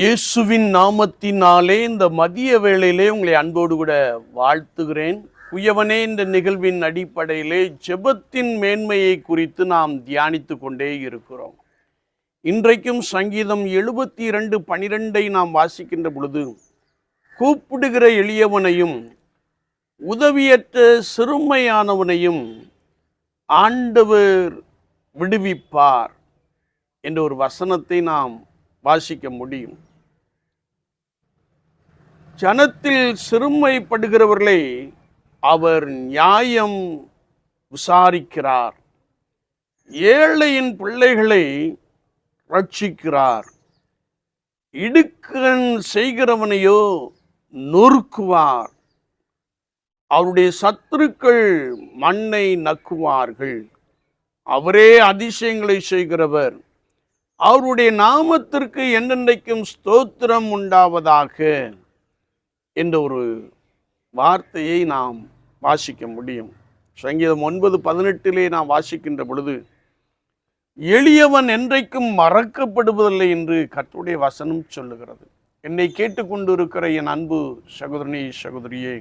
இயேசுவின் நாமத்தினாலே இந்த மதிய வேளையிலே உங்களை அன்போடு கூட வாழ்த்துகிறேன். குயவனே இந்த நிகழ்வின் அடிப்படையிலே ஜெபத்தின் மேன்மையை குறித்து நாம் தியானித்து கொண்டே இருக்கிறோம். இன்றைக்கும் சங்கீதம் எழுபத்தி இரண்டு பனிரெண்டை நாம் வாசிக்கின்ற பொழுது கூப்பிடுகிற எளியவனையும் உதவியற்ற சிறுமையானவனையும் ஆண்டவர் விடுவிப்பார் என்ற ஒரு வசனத்தை நாம் வாசிக்க முடியும். ஜனத்தில் சிறுமைப்படுகிறவர்களை அவர் நியாயம் விசாரிக்கிறார். ஏழையின் பிள்ளைகளை ரட்சிக்கிறார். இடுக்கன் செய்கிறவனையோ நொறுக்குவார். அவருடைய சத்துருக்கள் மண்ணை நக்குவார்கள். அவரே அதிசயங்களை செய்கிறவர். அவருடைய நாமத்திற்கு என்னென்றைக்கும் ஸ்தோத்திரம் உண்டாவதாக என்ற ஒரு வார்த்தையை நாம் வாசிக்க முடியும். சங்கீதம் ஒன்பது பதினெட்டிலே நாம் வாசிக்கின்ற பொழுது எளியவன் என்றைக்கும் மறக்கப்படுவதில்லை என்று கற்றுடைய வசனம் சொல்லுகிறது. என்னை கேட்டுக்கொண்டிருக்கிற என் அன்பு சகோதரனே சகோதரியே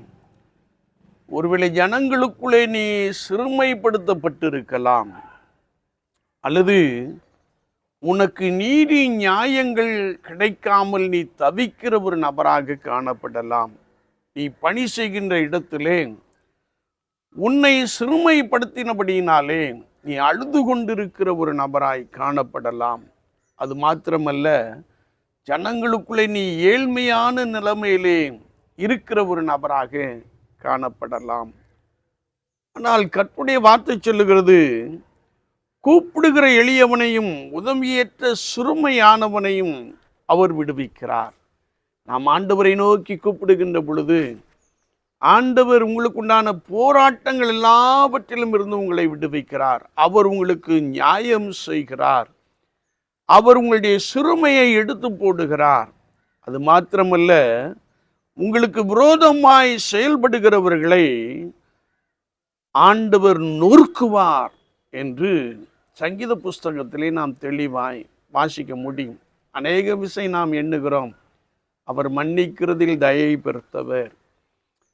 ஒருவேளை ஜனங்களுக்குள்ளே நீ சிறுமைப்படுத்தப்பட்டிருக்கலாம் அல்லது உனக்கு நீதி நியாயங்கள் கிடைக்காமல் நீ தவிக்கிற ஒரு நபராக காணப்படலாம். நீ பணி செய்கின்ற இடத்திலே உன்னை சிறுமைப்படுத்தினபடியினாலே நீ அழுது கொண்டிருக்கிற ஒரு நபராய் காணப்படலாம். அது மாத்திரமல்ல ஜனங்களுக்குள்ளே நீ ஏழ்மையான நிலைமையிலே இருக்கிற ஒரு நபராக காணப்படலாம். ஆனால் கற்புடைய வார்த்தை சொல்லுகிறது கூப்பிடுகிற எளியவனையும் உதவியேற்ற சிறுமையானவனையும் அவர் விடுவிக்கிறார். நாம் ஆண்டவரை நோக்கி கூப்பிடுகின்ற பொழுது ஆண்டவர் உங்களுக்கு உண்டான போராட்டங்கள் எல்லாவற்றிலும் இருந்து உங்களை விடுவிக்கிறார். அவர் உங்களுக்கு நியாயம் செய்கிறார். அவர் உங்களுடைய சிறுமையை எடுத்து போடுகிறார். அது மாத்திரமல்ல உங்களுக்கு விரோதமாய் செயல்படுகிறவர்களை ஆண்டவர் நொறுக்குவார் என்று சங்கீத புஸ்தகத்திலே நாம் தெளிவாய் வாசிக்க முடியும். அநேக விஷயம் நாம் எண்ணுகிறோம். அவர் மன்னிக்கிறதில் தயை பெருத்தவர்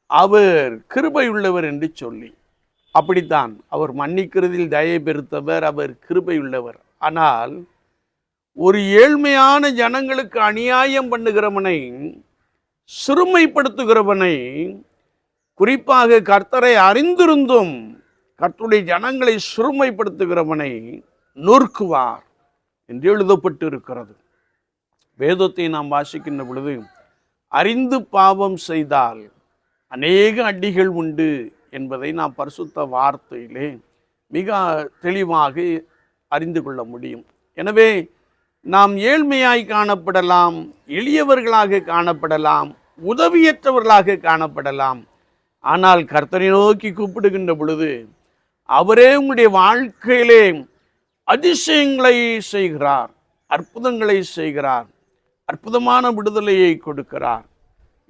அவர் கிருபை உள்ளவர் என்று சொல்லி. அப்படித்தான் அவர் மன்னிக்கிறதில் தயை பெருத்தவர் அவர் கிருபை உள்ளவர் ஆனால் ஒரு ஏழ்மையான ஜனங்களுக்கு அநியாயம் பண்ணுகிறவனை சிறுமைப்படுத்துகிறவனை குறிப்பாக கர்த்தரை அறிந்திருந்தும் கர்த்துடைய ஜனங்களை சிறுமைப்படுத்துகிறவனை நொறுக்குவார் என்று எழுதப்பட்டு இருக்கிறது வேதத்தை நாம் வாசிக்கின்ற பொழுது அறிந்து பாவம் செய்தால் அநேக அடிகள் உண்டு என்பதை நாம் பரிசுத்த வார்த்தையிலே மிக தெளிவாக அறிந்து கொள்ள முடியும். எனவே நாம் ஏழ்மையாய் காணப்படலாம் எளியவர்களாக காணப்படலாம் உதவியற்றவர்களாக காணப்படலாம். ஆனால் கர்த்தரை நோக்கி கூப்பிடுகின்ற பொழுது அவரே உங்களுடைய வாழ்க்கையிலே அதிசயங்களை செய்கிறார் அற்புதங்களை செய்கிறார் அற்புதமான விடுதலையை கொடுக்கிறார்.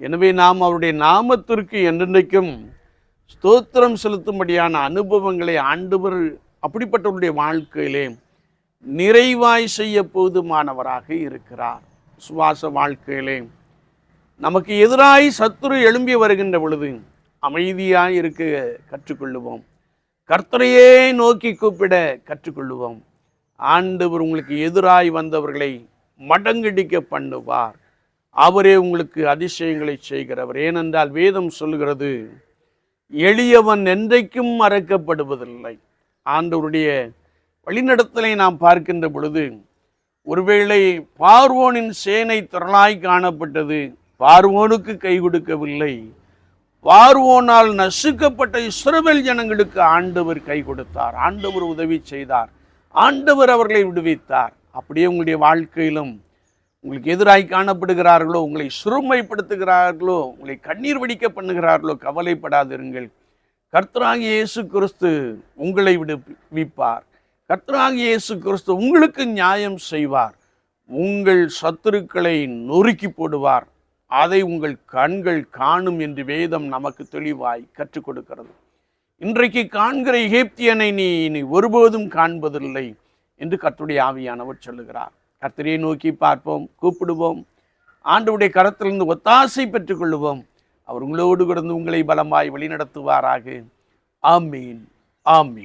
எனவே நாம் அவருடைய நாமத்திற்கு என்றென்றைக்கும் ஸ்தோத்திரம் செலுத்தும்படியான அனுபவங்களை ஆண்டவர் அப்படிப்பட்டவருடைய வாழ்க்கையிலே நிறைவாய் செய்ய போதுமானவராக இருக்கிறார். சுவாச வாழ்க்கையிலே நமக்கு எதிராய் சத்துரு எழும்பி வருகின்ற பொழுது அமைதியாய் இருக்க கற்றுக்கொள்ளுவோம். கர்த்தரையே நோக்கி கூப்பிட கற்றுக்கொள்ளுவோம். ஆண்டவர் உங்களுக்கு எதிராய் வந்தவர்களை மடங்கடிக்க பண்ணுவார். அவரே உங்களுக்கு அதிசயங்களை செய்கிறவர். ஏனென்றால் வேதம் சொல்கிறது எளியவன் என்றைக்கும் மறக்கப்படுவதில்லை. ஆண்டவருடைய வழிநடத்தலை நாம் பார்க்கின்ற பொழுது ஒருவேளை பார்வோனின் சேனை திரளாய் காணப்பட்டது பார்வோனுக்கு கை கொடுக்கவில்லை. பார்வோனால் நசுக்கப்பட்ட இஸ்ரவேல் ஜனங்களுக்கு ஆண்டவர் கை கொடுத்தார். ஆண்டவர் உதவி செய்தார். ஆண்டவர் அவர்களை விடுவித்தார். அப்படியே உங்களுடைய வாழ்க்கையிலும் உங்களுக்கு எதிராய் காணப்படுகிறார்களோ உங்களை சிறுமைப்படுத்துகிறார்களோ உங்களை கண்ணீர் வடிக்க பண்ணுகிறார்களோ கவலைப்படாதிருங்கள். கர்த்தராகி இயேசு கிறிஸ்து உங்களை விடுவிப்பார் கர்த்தராகி இயேசு கிறிஸ்து உங்களுக்கு நியாயம் செய்வார். உங்கள் சத்துருக்களை நொறுக்கி போடுவார். அதை உங்கள் கண்கள் காணும் என்று வேதம் நமக்கு தெளிவாய் கற்றுக் கொடுக்கிறது. இன்றைக்கு காண்கிற எகிப்தியனை நீ இனி ஒருபோதும் காண்பதில்லை என்று கர்த்துடைய ஆவியானவர் சொல்லுகிறார். கர்த்தரையை நோக்கி பார்ப்போம் கூப்பிடுவோம். ஆண்டவுடைய கரத்திலிருந்து ஒத்தாசை பெற்றுக்கொள்வோம் அவர் உங்களோடு கிடந்து உங்களை பலமாய் வழிநடத்துவாராக. ஆமீன் ஆமீன்.